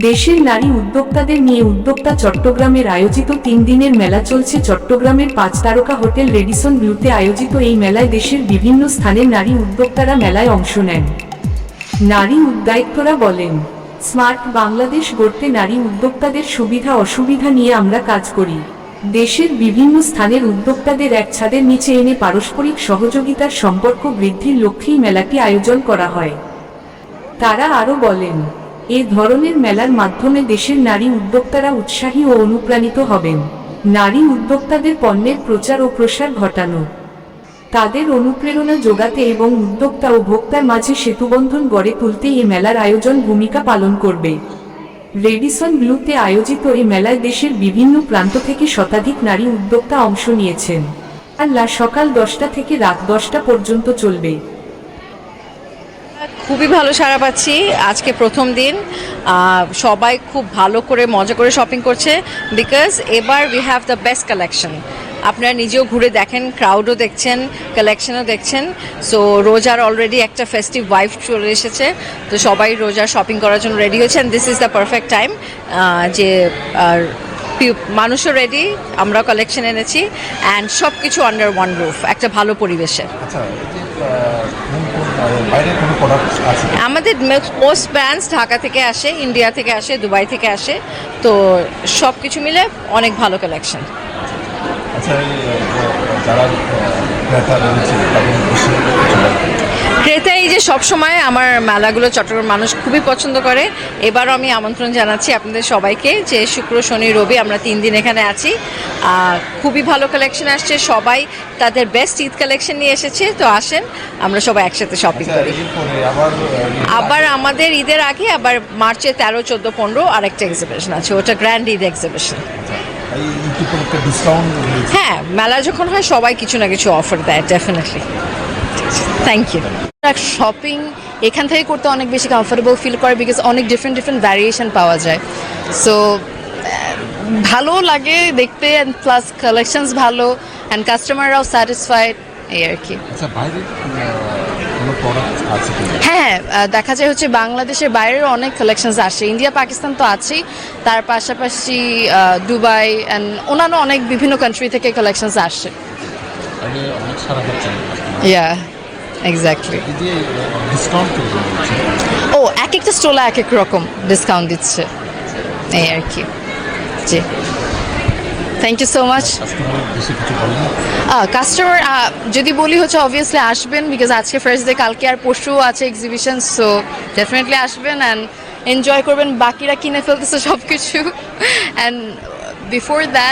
দেশের নারী উদ্যোক্তাদের নিয়ে উদ্যোক্তা চট্টগ্রামের আয়োজিত তিন দিনের মেলা চলছে। চট্টগ্রামের পাঁচ তারকা হোটেল রেডিসন ভিউতে আয়োজিত এই মেলায় দেশের বিভিন্ন স্থানের নারী উদ্যোক্তারা মেলায় অংশ নেন। নারী উদ্যোক্তরা বলেন, স্মার্ট বাংলাদেশ গড়তে নারী উদ্যোক্তাদের সুবিধা অসুবিধা নিয়ে আমরা কাজ করি। দেশের বিভিন্ন স্থানের উদ্যোক্তাদের এক ছাদের নিচে এনে পারস্পরিক সহযোগিতার সম্পর্ক বৃদ্ধির লক্ষ্যেই মেলাটি আয়োজন করা হয়। তারা আরও বলেন এ ধরনের মেলার মাধ্যমে দেশের নারী উদ্যোক্তারা উৎসাহী ও অনুপ্রাণিত হবেন। নারী উদ্যোক্তাদের পণ্যের প্রচার ও প্রসার ঘটানো। তাদের অনুপ্রেরণা যোগাতে এবং উদ্যোক্তা ও ভোক্তার মাঝে সেতুবন্ধন গড়ে তুলতে এ মেলার আয়োজন ভূমিকা পালন করবে। রেডিসন ব্লুতে আয়োজিত এই মেলায় দেশের বিভিন্ন প্রান্ত থেকে শতাধিক নারী উদ্যোক্তা অংশ নিয়েছেন। আল্লাহ সকাল দশটা থেকে রাত দশটা পর্যন্ত চলবে। খুবই ভালো সাড়া পাচ্ছি। আজকে প্রথম দিন। সবাই খুব ভালো করে, মজা করে শপিং করছে। বিকজ এবার we have the best collection আপনারা নিজেও ঘুরে দেখেন ক্রাউডও দেখছেন কালেকশনও দেখছেন। সো রোজার অলরেডি একটা ফেস্টিভ ওয়াইফ চলে এসেছে। তো সবাই রোজার শপিং করার জন্য রেডি হয়েছে। And this is the perfect time যে মানুষও রেডি আমরা কালেকশন এনেছি। অ্যান্ড সব কিছু আন্ডার ওয়ান রুফ একটা ভালো পরিবেশে। আমাদের মোস্ট ব্র্যান্ডস ঢাকা থেকে আসে ইন্ডিয়া থেকে আসে দুবাই থেকে আসে। তো সব কিছু মিলে অনেক ভালো কালেকশন আচ্ছা আহ, ক্রেতা এই যে সবসময় আমার মেলাগুলো চট্টগ্রাম মানুষ খুবই পছন্দ করে। এবারও আমি আমন্ত্রণ জানাচ্ছি আপনাদের সবাইকে যে শুক্র শনি রবি আমরা তিন দিন এখানে আছি। খুবই ভালো কালেকশন আসছে। সবাই তাদের বেস্ট ঈদ কালেকশন নিয়ে এসেছে। তো আসেন আমরা সবাই একসাথে শপিং আচ্ছা করি। আবার আমাদের ঈদের আগে আবার মার্চে তেরো চোদ্দ পনেরো আরেকটা এক্সিবিশন আছে। ওটা গ্র্যান্ড ঈদ এক্সিবিশন আচ্ছা, রয়েছে। হ্যাঁ মেলা যখন হয় সবাই কিছু না কিছু অফার দেয় ডেফিনেটলি থ্যাংক ইউ শপিং এখান থেকে করতে অনেক বেশি কমফোর্টেবল ফিল করে বিকজ অনেক ডিফারেন্ট ডিফারেন্ট ভ্যারিয়েশন পাওয়া যায়। সো ভালো লাগে দেখতে অ্যান্ড প্লাস কালেকশনস ভালো অ্যান্ড কাস্টমাররাও স্যাটিসফাইড এই আর কি। আচ্ছা বাইরের হ্যাঁ হ্যাঁ দেখা যায় হচ্ছে বাংলাদেশের বাইরেও অনেক কালেকশনস আসে। ইন্ডিয়া পাকিস্তান তো আছেই। তার পাশাপাশি দুবাই অ্যান্ড অন্যান্য অনেক বিভিন্ন কান্ট্রি থেকে কালেকশনস আসে। ইয়া এক্স্যাক্টলি ও এক একটা স্টলে এক এক রকম ডিসকাউন্ট দিচ্ছে। এই আর কি। জি। Thank you so much customer যদি বলি হচ্ছে অবভিয়াসলি আসবেন বিকজ আজকে ফার্স্ট ডে কালকে আর পরশু আছে এক্সিবিশন সো ডেফিনেটলি আসবেন অ্যান্ড এনজয় করবেন। বাকিরা কিনে ফেলতেছে সব কিছু অ্যান্ড বিফোর দ্যাট